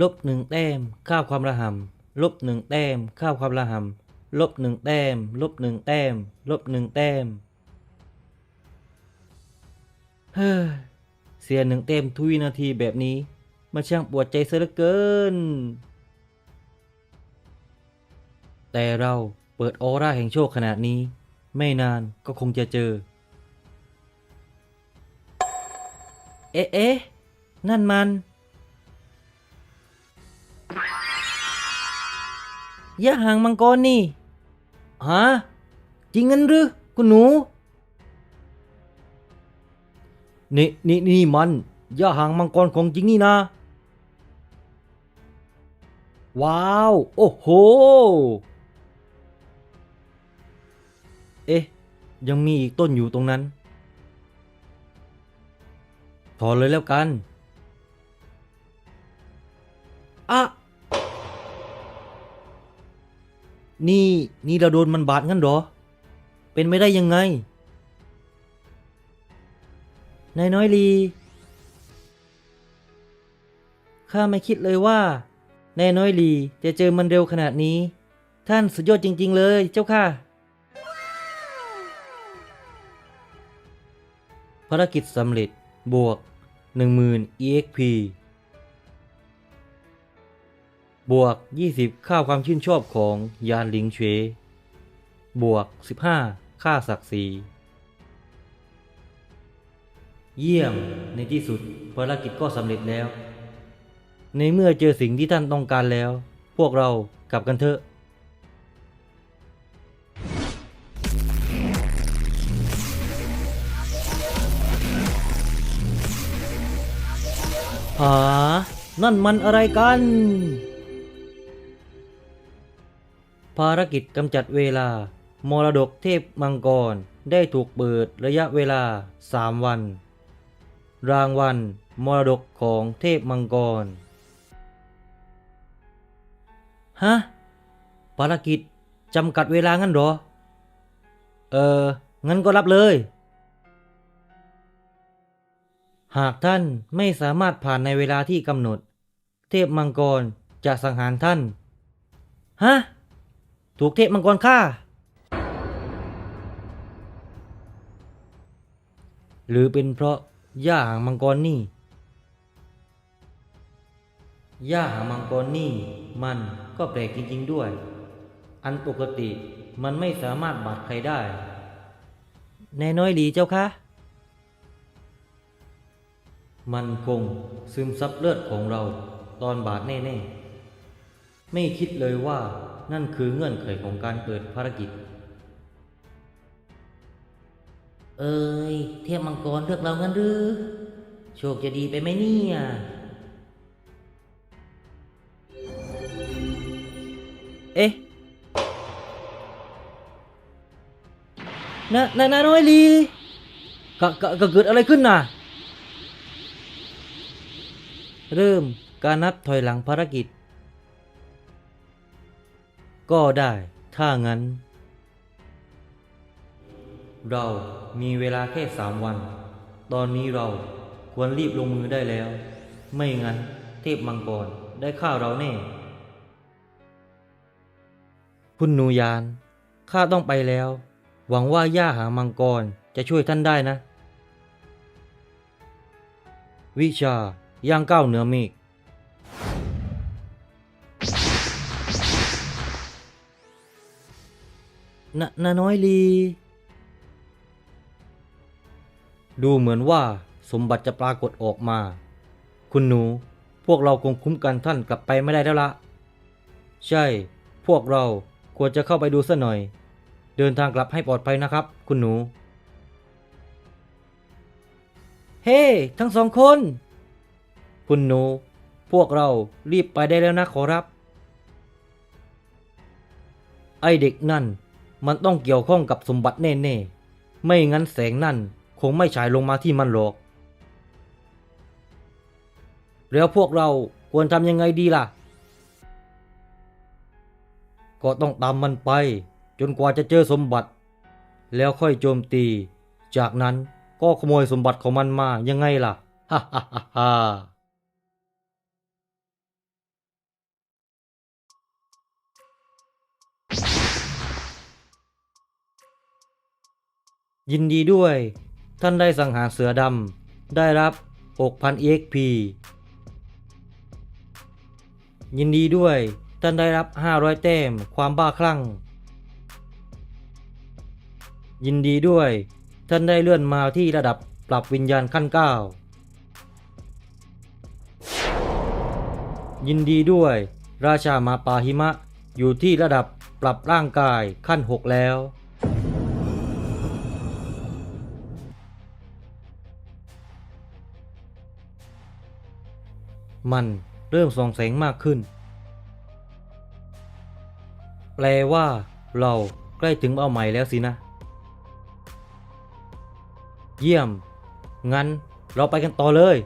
ลบหนึ่งแต้มค่าความระหำลบหนึ่งแต้มค่าความระหำลบหนึ่งแต้มลบหนึ่งแต้มลบหนึ่งแต้มเฮ้ยเสียหนึ่งแต้มทุกวินาทีแบบนี้ มันช่างปวดใจเสียเหลือเกิน แต่เราเปิดออร่าแห่งโชคขนาดนี้ ไม่นานก็คงจะเจอ เอ๊ะ เอ๊ะ นั่นมัน ยะหางมังกรนี่ฮะจริงงั้นหรือคุณหนู นี่นี่นี่มันยะหางมังกรของจริงนี่นะ ว้าว โอ้โห เอ๊ะ ยังมีอีกต้นอยู่ตรงนั้น ถอนเลยแล้วกัน นี่นี่เราโดนมันบาดงั้นหรอ เป็นไม่ได้ยังไง นายน้อยลี ข้าไม่คิดเลยว่านายน้อยลีจะเจอมันเร็วขนาดนี้ ท่านสุดยอดจริง ๆ เลยเจ้าค่ะ ภารกิจสำเร็จบวก 10,000 EXP บวก 20 ค่าความชื่นชอบของยานลิงเฉวบวก 15 ค่าศักดิ์ศรี เยี่ยม ในที่สุดภารกิจก็สำเร็จแล้ว ในเมื่อเจอสิ่งที่ท่านต้องการแล้ว พวกเรากลับกันเถอะหานั่นมันอะไรกัน ภารกิจกำจัดเวลา มรดกเทพมังกร ได้ถูกเปิดระยะเวลา 3 วัน รางวัลมรดกของเทพมังกร ฮะ ภารกิจจำกัดเวลางั้นหรอ เออ งั้นก็รับเลย หากท่านไม่สามารถผ่านในเวลาที่กำหนด เทพมังกรจะสังหารท่าน ฮะ ถูกเทพมังกรฆ่า หรือเป็นเพราะย่าหางมังกรนี่ย่าหางมังกรนี่มันก็แปลกจริง ๆ ด้วย อันปกติมันไม่สามารถบาดใครได้แน่น้อยหลีเจ้าคะ มันคงซึมซับเลือดของเราตอนบาดแน่ ๆ ไม่คิดเลยว่า นั่นคือเงื่อนไขของการเปิดภารกิจ เอ้ย เทพมังกรเลือกเรางั้นหรือ โชคจะดีไปไหมเนี่ยเอ๊ะนะนะนะน้อยลีกะกะกะเกิดอะไรขึ้นน่ะ เริ่มการนับถอยหลังภารกิจ ก็ได้ ถ้างั้น เรามีเวลาแค่สามวัน ตอนนี้เราควรรีบลงมือได้แล้ว ไม่งั้น เทพมังกรได้ฆ่าเราแน่ คุณนูยาน ข้าต้องไปแล้ว หวังว่าย่าหางมังกรจะช่วยท่านได้นะ วิชาย่างก้าวเหนือเมฆ นนาน้อยลี ดูเหมือนว่าสมบัติจะปรากฏออกมา คุณหนู พวกเราคงคุ้มกันท่านกลับไปไม่ได้แล้วละ ใช่ พวกเราควรจะเข้าไปดูสัหน่อย เดินทางกลับให้ปลอดภัยนะครับ คุณหนู เฮ้ทั้งสองคน คุณหนู พวกเรารีบไปได้แล้วนะขอรับ ไอเด็กนั่น มันต้องเกี่ยวข้องกับสมบัติแน่ๆ ไม่งั้นแสงนั่นคงไม่ฉายลงมาที่มันหรอก แล้วพวกเราควรทำยังไงดีล่ะ ก็ต้องตามมันไป จนกว่าจะเจอสมบัติ แล้วค่อยโจมตี จากนั้นก็ขโมยสมบัติของมันมายังไงล่ะ ฮ่าฮ่าฮ่า ยินดีด้วย ท่านได้สังหารเสือดำ ได้รับ 6,000 EXP ยินดีด้วย ท่านได้รับ 500 แต้ม ความบ้าคลั่ง ยินดีด้วย ท่านได้เลื่อนมาที่ระดับปรับวิญญาณขั้น 9 ยินดีด้วย ราชามาปาหิมะอยู่ที่ระดับปรับร่างกายขั้น 6 แล้ว มันเริ่มส่องแสงมากขึ้น แปลว่า เราใกล้ถึงเป้าหมายแล้วสินะ เยี่ยม งั้นเราไปกันต่อเลย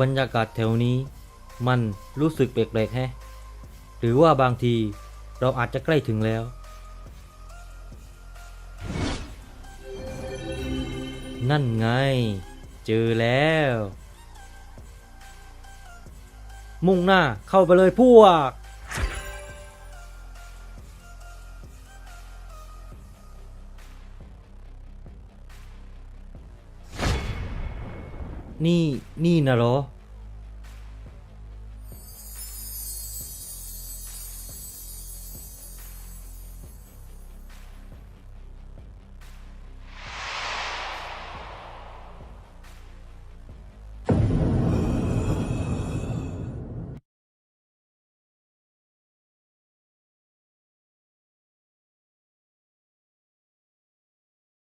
บรรยากาศแถวนี้ มันรู้สึกแปลกๆแฮะ หรือว่าบางที เราอาจจะใกล้ถึงแล้ว นั่นไง เจอแล้ว มุ่งหน้าเข้าไปเลยพวก นี่ นี่นะเหรอ